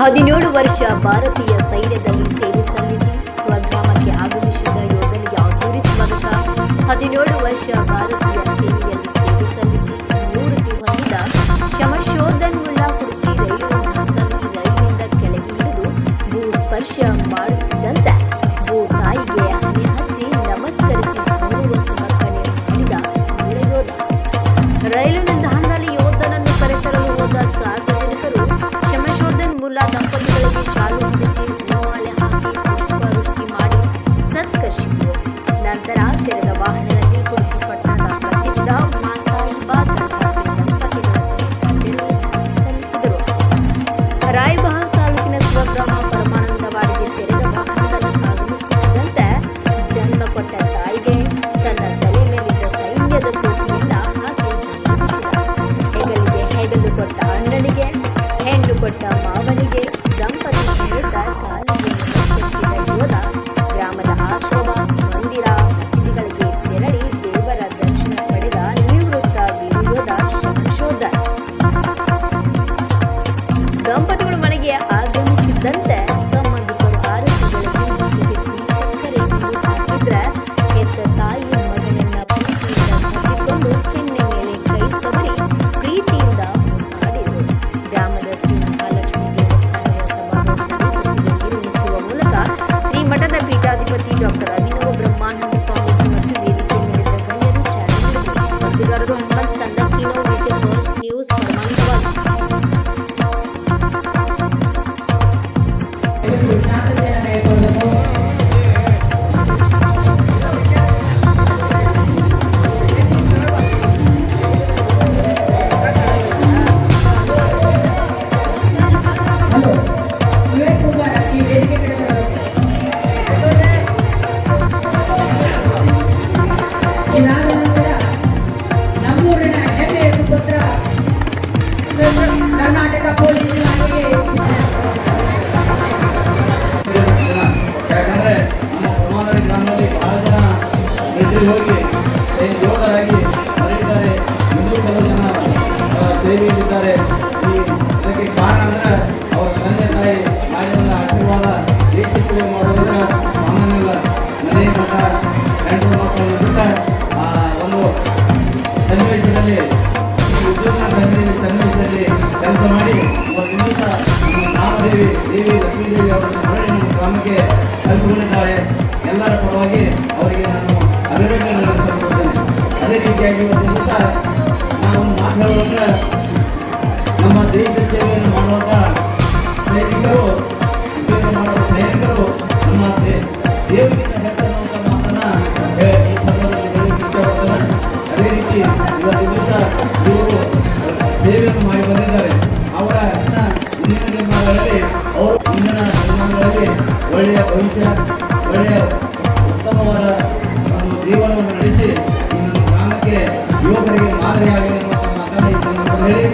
ಹದಿನೇಳು ವರ್ಷ ಭಾರತೀಯ ಸೈನ್ಯದಲ್ಲಿ ಸೇವೆ ಸಲ್ಲಿಸಿ ಶಮಶೋಧನ್ ಮುಲ್ಲಾ ದಂಪತಿಗಳಿಗೆ ಶಾಲು ಹೊದಿಸಿ ಹೂಮಾಲೆ ಹಾಕಿ ಪುಷ್ಪವೃಷ್ಟಿ ಮಾಡಿ ಸತ್ಕರಿಸಿದರು ನಂತರ ತೆರೆದ ವಾಹನದಲ್ಲಿ ಕುರ್ಚಿ ಪಟ್ಟಣದ ಪ್ರಸಿದ್ಧ ಮಾಸಾಯಿಬಾದ್ ದರ್ಗಾಕ್ಕೆ ದಂಪತಿಗಳ ಸಮೇತ ತೆರಳಿ ಸಲ್ಲಿಸಿದರು ರಾಯಬಾಗ್ ಹೆಣ್ಣು ถูกนะ ಸೇವೆಯಲ್ಲಿದ್ದಾರೆ ಈ ಕಾರಣ ಅಂದ್ರೆ ಅವರ ತಂದೆ ತಾಯಿ ಮಾಡಿದ ಆಶೀರ್ವಾದ ದೇಶ ಸೇವೆ ಮಾಡುವುದರ ಸಾಮಾನ್ಯ ಅಲ್ಲ. ಮನೆ ಮಠ ಹೆಣ್ಣು ಮಕ್ಕಳನ್ನು ಬಿಟ್ಟ ಆ ಒಂದು ಸನ್ನಿವೇಶದಲ್ಲಿ ಉದ್ಯೋಗ ಸನ್ನಿ- ಸನ್ನಿವೇಶದಲ್ಲಿ ಕೆಲಸ ಮಾಡಿ ದಿವಸ ನಮ್ಮ ನಾಮದೇವಿ ದೇವಿ ಲಕ್ಷ್ಮೀದೇವಿ ಅವರನ್ನು ಮರಳಿ ನಮ್ಮ ಗ್ರಾಮಕ್ಕೆ ಕಲಿಸಿಕೊಂಡಿದ್ದಾಳೆ ಎಲ್ಲರ ಪರವಾಗಿ ಅವರಿಗೆ ನಾನು ಅಭಿನಂದನೆ ಸಲ್ಲಿಸುತ್ತೇನೆ ಅದೇ ರೀತಿಯಾಗಿ ಒಂದು ದಿವಸ ನಾನು ಮಾತು ಸೇವೆಯನ್ನು ಮಾಡಿ ಬಂದಿದ್ದಾರೆ. ಅವರ ಮುಂದಿನ ದಿನಗಳಲ್ಲಿ ಅವರು ಮುಂದಿನ ದಿನಗಳಲ್ಲಿ ಒಳ್ಳೆಯ ಭವಿಷ್ಯ, ಒಳ್ಳೆಯ ಉತ್ತಮವಾದ ಒಂದು ಜೀವನವನ್ನು ನಡೆಸಿ, ಈ ನಮ್ಮ ಗ್ರಾಮಕ್ಕೆ ಯುವಕರಿಗೆ ಮಾದರಿಯಾಗಿದೆ ಅನ್ನೋ ಮಾತನ್ನು ಈ ಸಂದರ್ಭದಲ್ಲಿ